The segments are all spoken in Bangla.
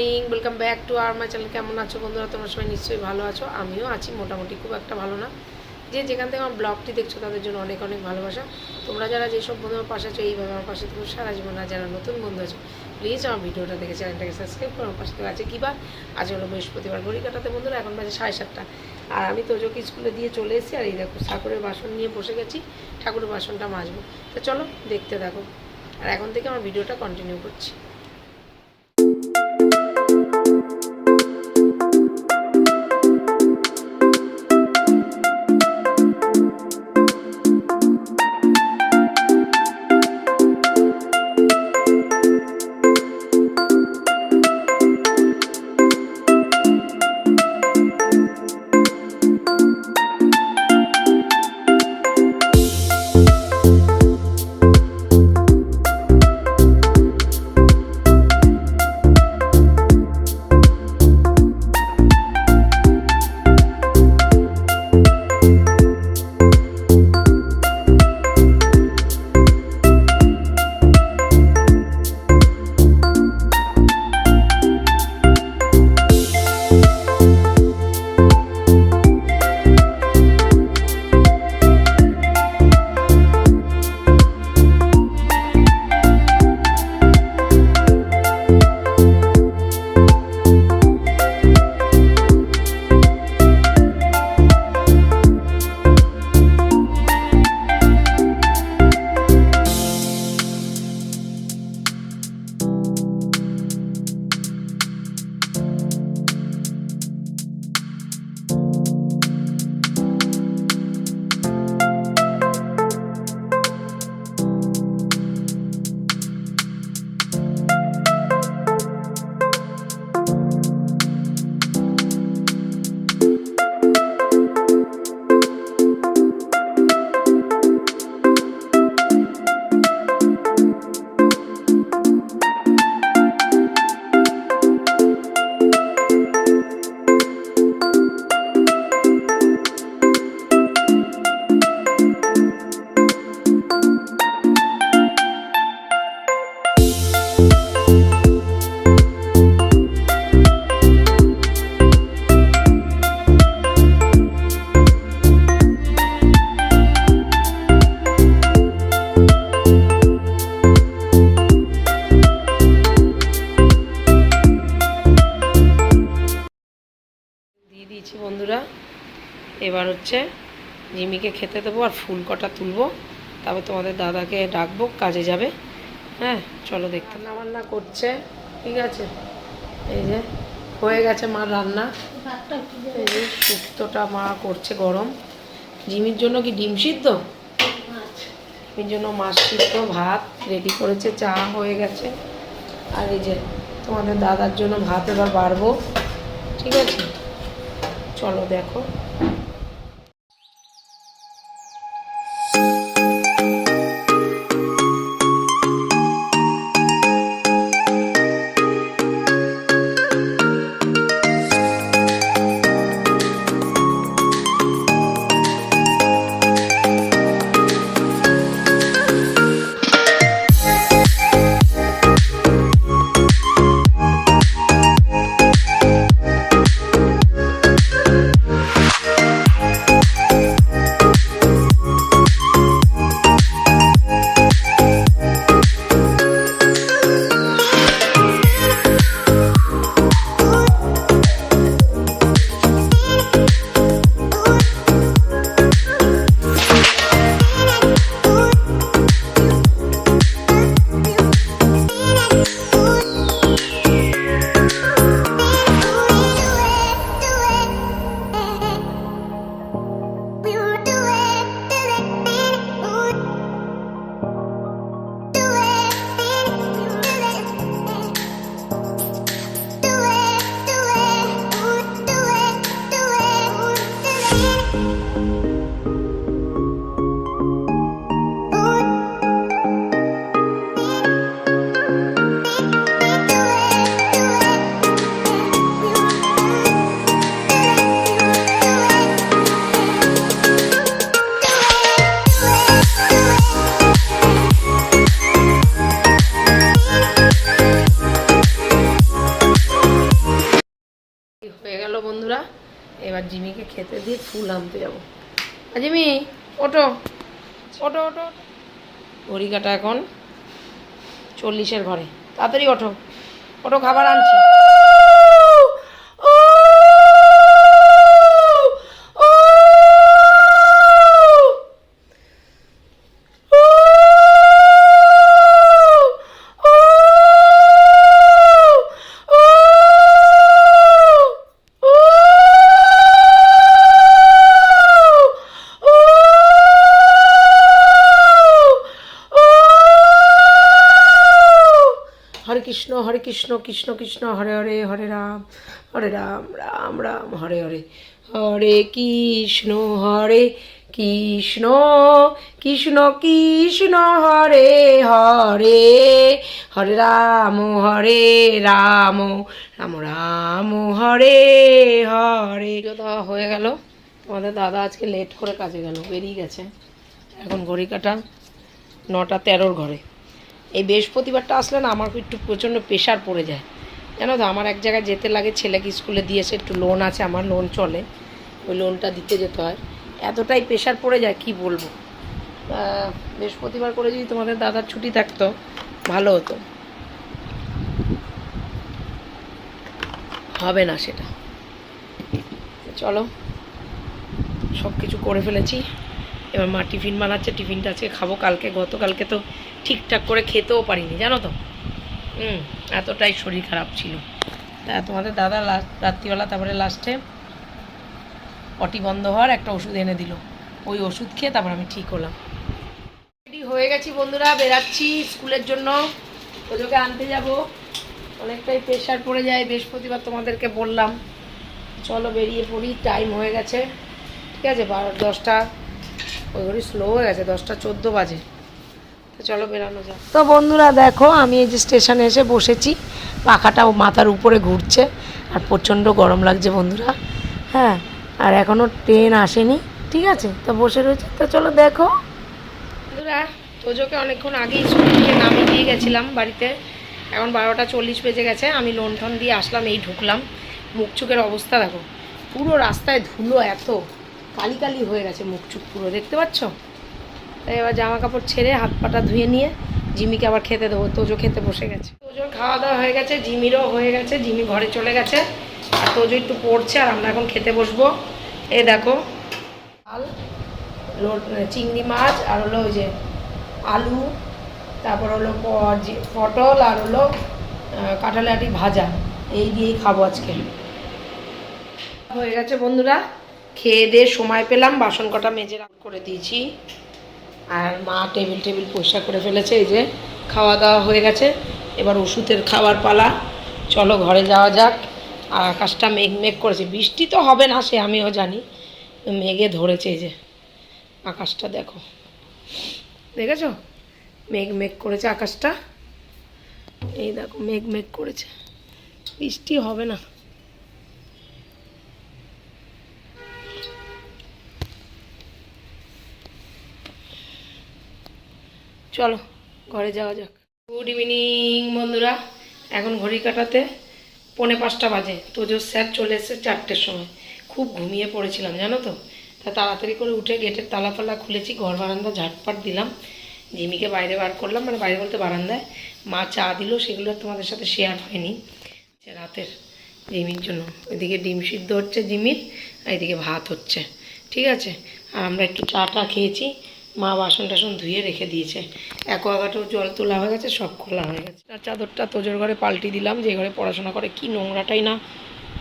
মর্নিং ওয়েলকাম ব্যাক টু আর মাই চ্যানেল কেমন আছো বন্ধুরা? তোমরা সবাই নিশ্চয়ই ভালো আছো। আমিও আছি, মোটামুটি খুব একটা ভালো না। যে যেখান থেকে আমার ব্লগটি দেখছ, তাদের জন্য অনেক অনেক ভালোবাসা। তোমরা যারা যেসব বন্ধু আমার পাশে আছো, এইভাবে আমার পাশে তুমি সারা জীবন আর যারা নতুন বন্ধু আছো প্লিজ আমার ভিডিওটা দেখে চ্যানেলটাকে সাবস্ক্রাইব করো। আমার পাশে থেকে। আছে কী বার? আজ হলো বৃহস্পতিবার। ঘড়ি কাটাতে বন্ধুরা, এখন বাজে সাড়ে সাতটা। আর আমি তো তোজোকে স্কুলে দিয়ে চলে এসেছি, আর এই দেখো, ঠাকুরের বাসন নিয়ে বসে গেছি। ঠাকুরের বাসনটা মাজবো। তো চলো, দেখতে দেখো আর এখন থেকে আমার ভিডিওটা কন্টিনিউ করছি। এবার হচ্ছে জিমিকে খেতে দেবো আর ফুল কটা তুলবো। তারপর তোমাদের দাদাকে ডাকবো, কাজে যাবে। হ্যাঁ চলো দেখতে। রান্না বান্না করছে, ঠিক আছে? এই যে, হয়ে গেছে মার রান্না। এই যে, শুক্তোটা মা করছে গরম। জিমির জন্য কি ডিম সিদ্ধ? জিমির জন্য মাছ সিদ্ধ, ভাত রেডি করেছে, চা হয়ে গেছে। আর এই যে, তোমাদের দাদার জন্য ভাত এবার বাড়বো। ঠিক আছে? চলো দেখো। Thank you. খেতে দিয়ে ফুল আনতে যাব। আজিমি ওটো ওটো ওটো ঘড়ি এখন চল্লিশের ঘরে। তাড়াতাড়ি ওঠো। ওটো খাবার আনছি। কৃষ্ণ, হরে কৃষ্ণ কৃষ্ণ কৃষ্ণ, হরে হরে হরে রাম হরে রাম রাম রাম, হরে হরে হরে কৃষ্ণ হরে কৃষ্ণ কৃষ্ণ কৃষ্ণ, হরে হরে হরে রাম হরে রাম রাম রাম, হরে হরে। দাদা হয়ে গেল। আমাদের দাদা আজকে লেট করে কাজে গেল, বেরিয়ে গেছে। এখন ঘড়ি কাটা নটা তেরোর ঘরে। এই বৃহস্পতিবারটা আসলে না আমার একটু প্রচণ্ড প্রেশার পড়ে যায়। জানো তো, আমার এক জায়গায় যেতে লাগে, ছেলেকে স্কুলে দিয়েছে একটু লোন আছে, আমার লোন চলে। ওই লোনটা দিতে যেতে হয়। এতটাই প্রেশার পড়ে যায়, কি বলব? বৃহস্পতিবার করে যদি তোমাদের দাদার ছুটি থাকতো, ভালো হতো। হবে না সেটা। চলো সব কিছু করে ফেলেছি। এবার মা টিফিন বানাচ্ছে, টিফিনটা আজকে খাব। কালকে, গতকালকে তো ঠিকঠাক করে খেতেও পারিনি, জানো তো? হুম, এতটাই শরীর খারাপ ছিল। তা তোমাদের দাদা লাস্ট রাত্রিবেলা তারপরে লাস্টে পটি বন্ধ হওয়ার একটা ওষুধ এনে দিল। ওই ওষুধ খেয়ে তারপর আমি ঠিক হলাম। রেডি হয়ে গেছি বন্ধুরা, বেরাচ্ছি স্কুলের জন্য। ওদেরকে আনতে যাব। অনেকটাই প্রেশার পড়ে যায়, বৃহস্পতিবার তোমাদেরকে বললাম। চলো বেরিয়ে পড়ি টাইম হয়ে গেছে। ঠিক আছে, বারো, দশটা, ওই ঘড়ি স্লো হয়ে গেছে, দশটা চোদ্দ বাজে। চলো বেরানো যাক। তো বন্ধুরা দেখো আমি এই যে স্টেশনে এসে বসেছি। পাখাটা মাথার উপরে ঘুরছে আর প্রচণ্ড গরম লাগছে বন্ধুরা। হ্যাঁ আর এখনও ট্রেন আসেনি ঠিক আছে? তো বসে রয়েছে। তো চলো দেখো। বন্ধুরা তোজোকে অনেকক্ষণ আগেই স্কুল থেকে নামিয়ে দিয়ে গেছিলাম বাড়িতে। এখন বারোটা চল্লিশ বেজে গেছে আমি লোন ঠন দিয়ে আসলাম এই ঢুকলাম। মুখ চুকের অবস্থা দেখো পুরো রাস্তায় ধুলো এত কালি কালি হয়ে গেছে মুখ চুক পুরো দেখতে পাচ্ছ? তাই এবার জামা কাপড় ছেড়ে হাত পাটা ধুয়ে নিয়ে জিমিকে আবার খেতে দেবো। তোজো খেতে বসে গেছে। তোজোর খাওয়া দাওয়া হয়ে গেছে জিমিরও হয়ে গেছে জিমি ঘরে চলে গেছে। আর তোজো একটু পড়ছে আর আমরা এখন খেতে বসবো। এ দেখো ডাল চিংড়ি মাছ আর হলো ওই যে আলু তারপর হলো পটল আর হলো আহ, কাঁঠালি আটি ভাজা। এই দিয়েই খাব আজকে। হয়ে গেছে বন্ধুরা খেয়ে দিয়ে সময় পেলাম বাসন কটা মেজে করে দিয়েছি। আর মা টেবিল টেবিল পরিষ্কার করে ফেলেছে, এই যে খাওয়া দাওয়া হয়ে গেছে। এবার ওষুধের খাবার পালা। চলো ঘরে যাওয়া যাক। আর আকাশটা মেঘ মেঘ করেছে। বৃষ্টি তো হবে না সে, আমিও জানি। মেঘে ধরেছে এই যে। আকাশটা দেখো। দেখেছ? মেঘ মেঘ করেছে আকাশটা। এই দেখো, মেঘ মেঘ করেছে। বৃষ্টি হবে না। চলো, ঘরে যাওয়া যাক। গুড ইভিনিং বন্ধুরা। এখন ঘড়ি কাটাতে পৌনে পাঁচটা বাজে। তোজোর স্যার চলে এসেছে চারটের সময়। খুব ঘুমিয়ে পড়েছিলাম, জানো তো? তা তাড়াতাড়ি করে উঠে গেটের তালা ফালা খুলেছি, ঘর বারান্দা ঝাটপাট দিলাম। জিমিকে বাইরে বার করলাম মানে বাইরে বলতে বারান্দায়। মা চা দিল, সেগুলো তোমাদের সাথে শেয়ার হয়নি। সে রাতের জিমির জন্য। ওইদিকে ডিম সিদ্ধ হচ্ছে জিমির, আর এদিকে ভাত হচ্ছে। ঠিক আছে? আর আমরা একটু চা টা খেয়েছি। মা বাসন টাসন ধুয়ে রেখে দিয়েছে। অ্যাকোয়াগাটেও জল তোলা হয়ে গেছে, সব খোলা হয়ে গেছে। আর চাদরটা তোজোর ঘরে পাল্টি দিলাম যে ঘরে পড়াশোনা করে কি নোংরাটাই না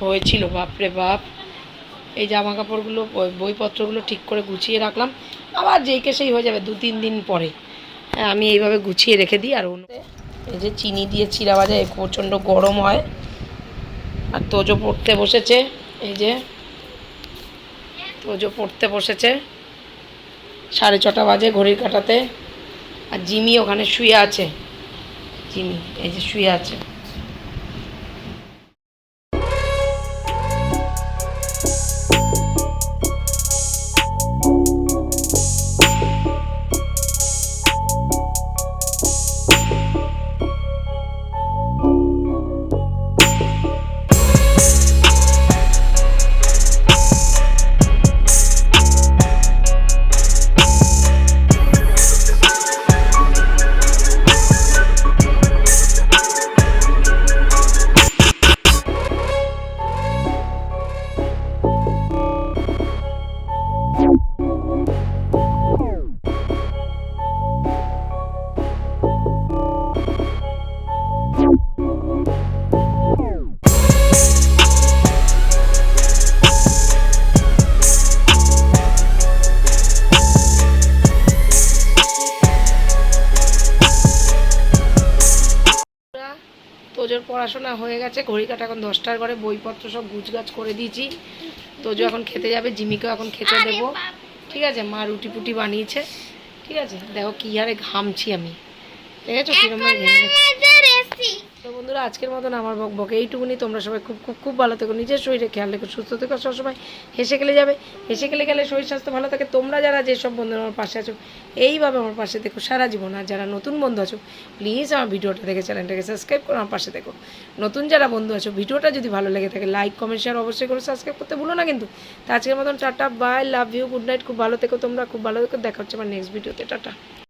হয়েছিল। বাপরে বাপ। এই জামা কাপড়গুলো বই- বইপত্রগুলো ঠিক করে গুছিয়ে রাখলাম। আবার যেইকে সেই হয়ে যাবে দু তিন দিন পরে। হ্যাঁ আমি এইভাবে গুছিয়ে রেখে দিই। আর এই যে চিনি দিয়ে চিরা এই প্রচণ্ড গরম হয়। আর তোজো পড়তে বসেছে। এই যে তোজো পড়তে বসেছে। সাড়ে ছটা বাজে ঘড়ির কাটাতে। আর জিমি ওখানে শুয়ে আছে। জিমি, এই যে শুয়ে আছে। পড়াশোনা হয়ে গেছে ঘড়ি কাটা এখন দশটার ঘরে বইপত্র সব গুছগাছ করে দিয়েছি। তোজো এখন খেতে যাবে জিমিকেও এখন খেতে দেবো। ঠিক আছে মা রুটি পুটি বানিয়েছে। ঠিক আছে দেখো কি হারে ঘামছি আমি। ঠিক কিরম ঘেমে? গেছি। তো বন্ধুরা, আজকের মতন আমার বক বকে এইটুকুনি। তোমরা সবাই খুব খুব খুব ভালো থেকো, নিজের শরীরে খেয়াল রেখো, সুস্থ থেকো সবসময় হেসে গেলে যাবে। হেসে গেলে গেলে শরীর স্বাস্থ্য ভালো থাকে। তোমরা যারা যেসব বন্ধুরা আমার পাশে আছো, এইভাবে আমার পাশে দেখো সারা জীবন। আর যারা নতুন বন্ধু আছো প্লিজ আমার ভিডিওটা দেখে চ্যানেলটাকে সাবস্ক্রাইব করো আমার পাশে দেখো। নতুন যারা বন্ধু আছো, ভিডিওটা যদি ভালো লেগে থাকে লাইক কমেন্ট শেয়ার অবশ্যই করে সাবস্ক্রাইব করতে ভুলো না কিন্তু। তো আজকের মতন tata bye love you good night খুব ভালো থেকো তোমরা, খুব ভালো থেকো। দেখা হচ্ছে আমার নেক্সট ভিডিওতে টাটা।